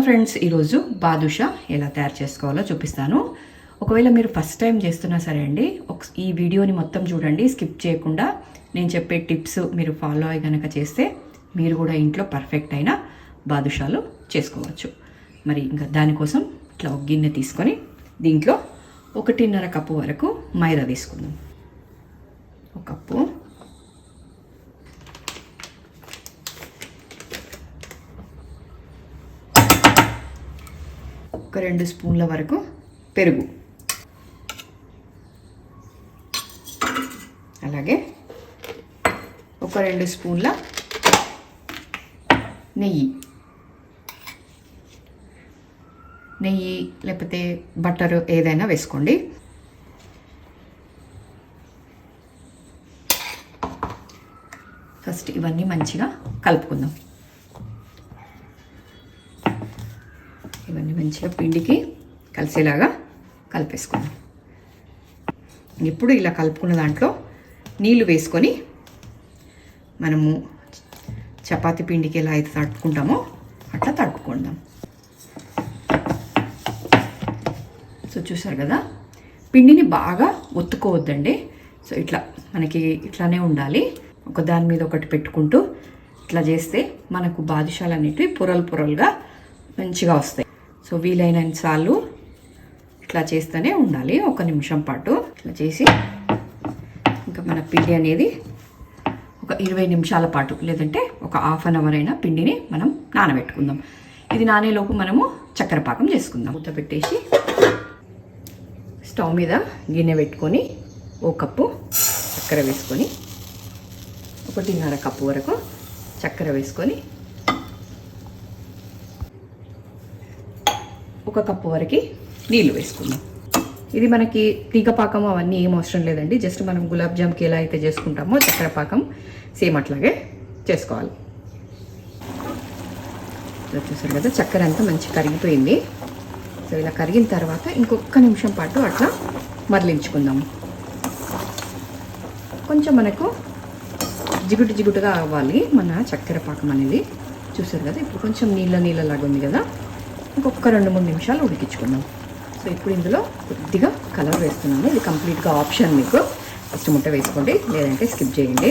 Friends ఈరోజు బాదుషా ఎలా తయారు చేసుకోవాలో చూపిస్తాను. ఒకవేళ మీరు ఫస్ట్ టైం చేస్తున్నా సరే అండి ఒక- ఈ వీడియోని మొత్తం చూడండి స్కిప్ చేయకుండా నేను చెప్పే టిప్స్ మీరు ఫాలో అయ్యి కనుక చేస్తే మీరు కూడా ఇంట్లో పర్ఫెక్ట్ అయిన బాదుషాలు చేసుకోవచ్చు. మరి ఇంకా దానికోసం ఇట్లా ఒక గిన్నె తీసుకొని దీంట్లో ఒకటిన్నర కప్పు వరకు మైదా తీసుకుందాం. ఒక కప్పు ఒక రెండు స్పూన్ల వరకు పెరుగు. అలాగే ఒక రెండు స్పూన్ల నెయ్యి. నెయ్యి లేకపోతే బటర్ ఏదైనా వేసుకోండి. ఫస్ట్ ఇవన్నీ మంచిగా కలుపుకుందాం. మంచిగా పిండికి కలిసేలాగా కలిపేసుకుందాం. ఇప్పుడు ఇలా కలుపుకున్న దాంట్లో నీళ్ళు వేసుకొని మనము చపాతి పిండికి ఎలా అయితే తడుపుకుంటామో అట్లా తడుపుకుందాం. సో చూసారు కదా పిండిని బాగా ఒత్తుకోవద్దండి. సో ఇట్లా మనకి ఇట్లానే ఉండాలి. ఒక దాని మీద ఒకటి పెట్టుకుంటూ ఇట్లా చేస్తే మనకు బాదుషాలు అనేటివి పొరలు పొరలుగా మంచిగా వస్తాయి. సో వీలైనంత సార్లు ఇట్లా చేస్తూనే ఉండాలి ఒక నిమిషం పాటు ఇట్లా చేసి ఇంకా మన పిండి అనేది ఒక ఇరవై నిమిషాల పాటు లేదంటే ఒక హాఫ్ అన్ అవర్ అయినా పిండిని మనం నానబెట్టుకుందాం. ఇది నానేలోపు మనము చక్కెర పాకం చేసుకుందాం. మూత పెట్టేసి స్టవ్ మీద గిన్నె పెట్టుకొని ఓ కప్పు చక్కెర వేసుకొని ఒకటిన్నర కప్పు వరకు చక్కెర వేసుకొని ఒక కప్పు వరకు నీళ్ళు వేసుకుందాం. ఇది మనకి తీగ పాకం అవన్నీ ఏం అవసరం లేదండి. జస్ట్ మనం గులాబ్ జామ్కి ఎలా అయితే చేసుకుంటామో చక్కెర పాకం సేమ్ అట్లాగే చేసుకోవాలి. చూసారు కదా చక్కెర అంతా మంచి కరిగిపోయింది. సో ఇలా కరిగిన తర్వాత ఇంకొక నిమిషం పాటు అట్లా మరలించుకుందాము కొంచెం మనకు జిగుటు జిగుటుగా అవ్వాలి మన చక్కెర పాకం అనేది. చూసారు కదా ఇప్పుడు కొంచెం నీళ్ళ నీళ్ళలాగా ఉంది కదా. ఇంకొక రెండు మూడు నిమిషాలు ఉడికించుకుందాం. సో ఇప్పుడు ఇందులో కొద్దిగా కలర్ వేస్తున్నాను. ఇది కంప్లీట్గా ఆప్షన్ మీకు. ఫస్ట్ ముట్ట వేసుకోండి. లేదంటే స్కిప్ చేయండి.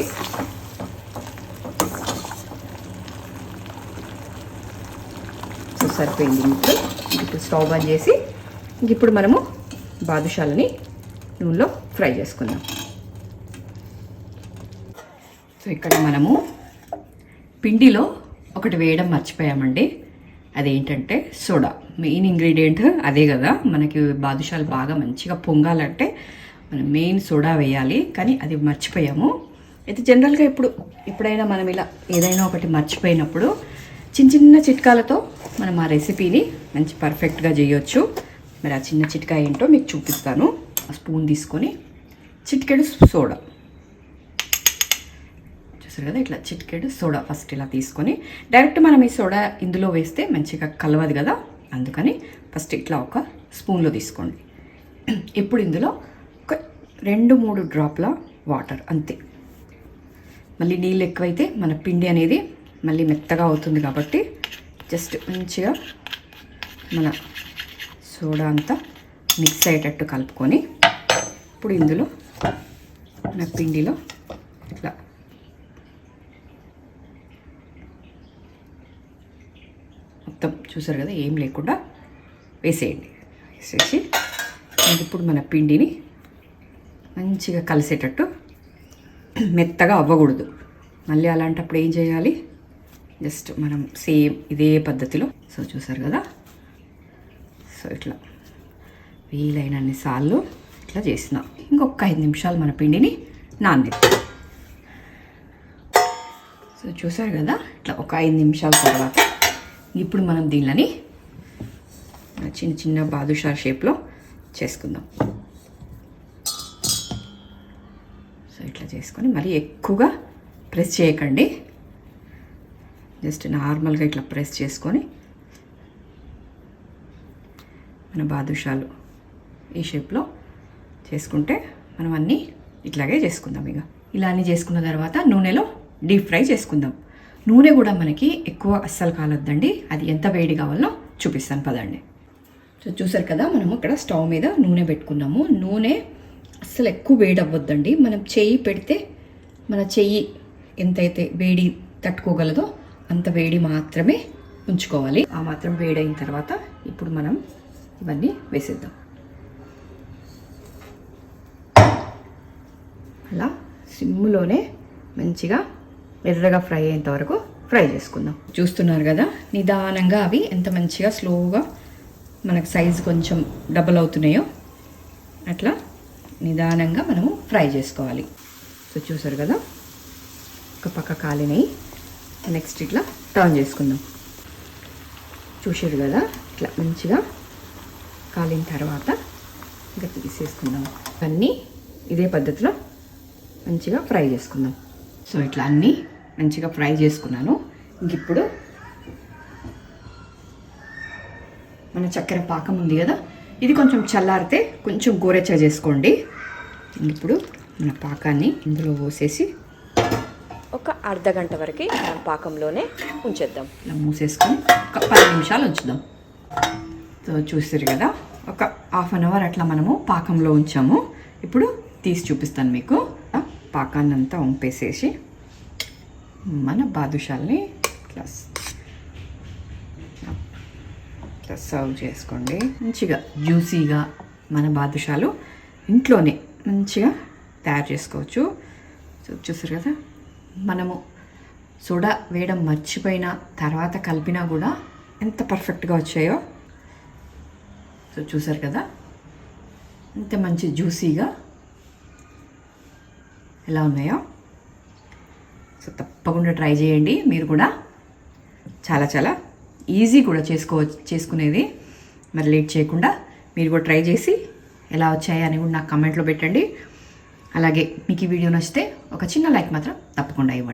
సో సరిపోయింది మీకు ఇప్పుడు స్టవ్ ఆన్ చేసి ఇంక ఇప్పుడు మనము బాదుషాలని నూనెలో ఫ్రై చేసుకుందాం. సో ఇక్కడ మనము పిండిలో ఒకటి వేయడం మర్చిపోయామండి. అదేంటంటే సోడా. మెయిన్ ఇంగ్రీడియంట్ అదే కదా. మనకి బాదుషాలు బాగా మంచిగా పొంగాలంటే మనం మెయిన్ సోడా వేయాలి. కానీ అది మర్చిపోయాము. అయితే జనరల్గా ఇప్పుడు ఎప్పుడైనా మనం ఇలా ఏదైనా ఒకటి మర్చిపోయినప్పుడు చిన్న చిన్న చిట్కాలతో మనం ఆ రెసిపీని మంచి పర్ఫెక్ట్గా చేయొచ్చు. మరి ఆ చిన్న చిట్కా ఏంటో మీకు చూపిస్తాను. ఆ స్పూన్ తీసుకొని చిటికెడు సోడా. చూసారు కదా ఇట్లా చిటికెడు సోడా ఫస్ట్ ఇలా తీసుకొని డైరెక్ట్ మనం ఈ సోడా ఇందులో వేస్తే మంచిగా కలవదు కదా అందుకని ఫస్ట్ ఇట్లా ఒక స్పూన్లో తీసుకోండి. ఇప్పుడు ఇందులో ఒక రెండు మూడు డ్రాప్ల వాటర్ అంతే. మళ్ళీ నీళ్ళు ఎక్కువైతే మన పిండి అనేది మళ్ళీ మెత్తగా అవుతుంది కాబట్టి జస్ట్ మంచిగా మన సోడా అంతా మిక్స్ అయ్యేటట్టు కలుపుకొని ఇప్పుడు ఇందులో మన పిండిలో ఇట్లా మొత్తం చూసారు కదా ఏం లేకుండా వేసేయండి. వేసేసి ఇప్పుడు మన పిండిని మంచిగా కలిసేటట్టు మెత్తగా అవ్వకూడదు. మళ్ళీ అలాంటప్పుడు ఏం చేయాలి? జస్ట్ మనం సేమ్ ఇదే పద్ధతిలో సో చూసారు కదా? సో ఇట్లా వీలైనన్ని సార్లు ఇట్లా చేసిన. ఇంకొక ఐదు నిమిషాలు మన పిండిని నాన్నే సో చూసారు కదా? ఇట్లా ఒక ఐదు నిమిషాల తర్వాత ఇప్పుడు మనం దీనిని చిన్న చిన్న బాదుషా షేప్లో చేసుకుందాం. సో ఇట్లా చేసుకొని మరీ ఎక్కువగా ప్రెస్ చేయకండి. జస్ట్ నార్మల్గా ఇట్లా ప్రెస్ చేసుకొని మన బాదుషాలు ఈ షేప్లో చేసుకుంటే మనం అన్నీ ఇట్లాగే చేసుకుందాం ఇక. ఇలా అన్నీ చేసుకున్న తర్వాత నూనెలో డీప్ ఫ్రై చేసుకుందాం. నూనె కూడా మనకి ఎక్కువ అస్సలు కాలొద్దండి. అది ఎంత వేడి కావాలో చూపిస్తాను పదండి. సో చూసారు కదా మనము ఇక్కడ స్టవ్ మీద నూనె పెట్టుకున్నాము. నూనె అస్సలు ఎక్కువ వేడి అవ్వద్దండి. మనం చెయ్యి పెడితే మన చెయ్యి ఎంతైతే వేడి తట్టుకోగలదో అంత వేడి మాత్రమే ఉంచుకోవాలి. ఆ మాత్రం వేడైన తర్వాత ఇప్పుడు మనం ఇవన్నీ వేసేద్దాం. అలా సిమ్లోనే మంచిగా ఎర్రగా ఫ్రై అయ్యేంత వరకు ఫ్రై చేసుకుందాం. చూస్తున్నారు కదా నిదానంగా అవి ఎంత మంచిగా స్లోగా మనకు సైజు కొంచెం డబల్ అవుతున్నాయో అట్లా నిదానంగా మనము ఫ్రై చేసుకోవాలి. సో చూసారు కదా ఒక పక్క కాలినవి నెక్స్ట్ ఇట్లా టర్న్ చేసుకుందాం. చూసారు కదా ఇట్లా మంచిగా కాలిన తర్వాత ఇంకా తీసేసుకుందాం. అన్నీ ఇదే పద్ధతిలో మంచిగా ఫ్రై చేసుకుందాం. సో ఇట్లా అన్నీ మంచిగా ఫ్రై చేసుకున్నాను. ఇంక ఇప్పుడు మన చక్కెర పాకం ఉంది కదా ఇది కొంచెం చల్లారితే కొంచెం గోరెచ్చ చేసుకోండి. ఇంక ఇప్పుడు మన పాకాన్ని ఇందులో పోసేసి ఒక అర్ధ గంట వరకు మనం పాకంలోనే ఉంచేద్దాం. ఇలా మూసేసుకొని ఒక పది నిమిషాలు ఉంచుదాం. సో చూస్తారు కదా ఒక హాఫ్ అన్ అవర్ అట్లా మనము పాకంలో ఉంచాము. ఇప్పుడు తీసి చూపిస్తాను మీకు. పాకాన్నంతా వంపేసేసి మన బాదుషాల్ని ఇట్లా ఇట్లా సర్వ్ చేసుకోండి. మంచిగా జ్యూసీగా మన బాదుషాలు ఇంట్లోనే మంచిగా తయారు చేసుకోవచ్చు. సో చూసారు కదా? మనము సోడా వేయడం మర్చిపోయిన తర్వాత కలిపినా కూడా ఎంత పర్ఫెక్ట్గా వచ్చాయో. సో చూసారు కదా? ఎంత మంచి జ్యూసీగా ఎలా ఉన్నాయో. సో తప్పకుండా ట్రై చేయండి. మీరు కూడా చాలా చాలా ఈజీ కూడా చేసుకో చేసుకునేది. మరి లేట్ చేయకుండా మీరు కూడా ట్రై చేసి ఎలా వచ్చాయి అని కూడా నాకు కమెంట్లో పెట్టండి. అలాగే మీకు ఈ వీడియో నచ్చితే ఒక చిన్న లైక్ మాత్రం తప్పకుండా ఇవ్వండి.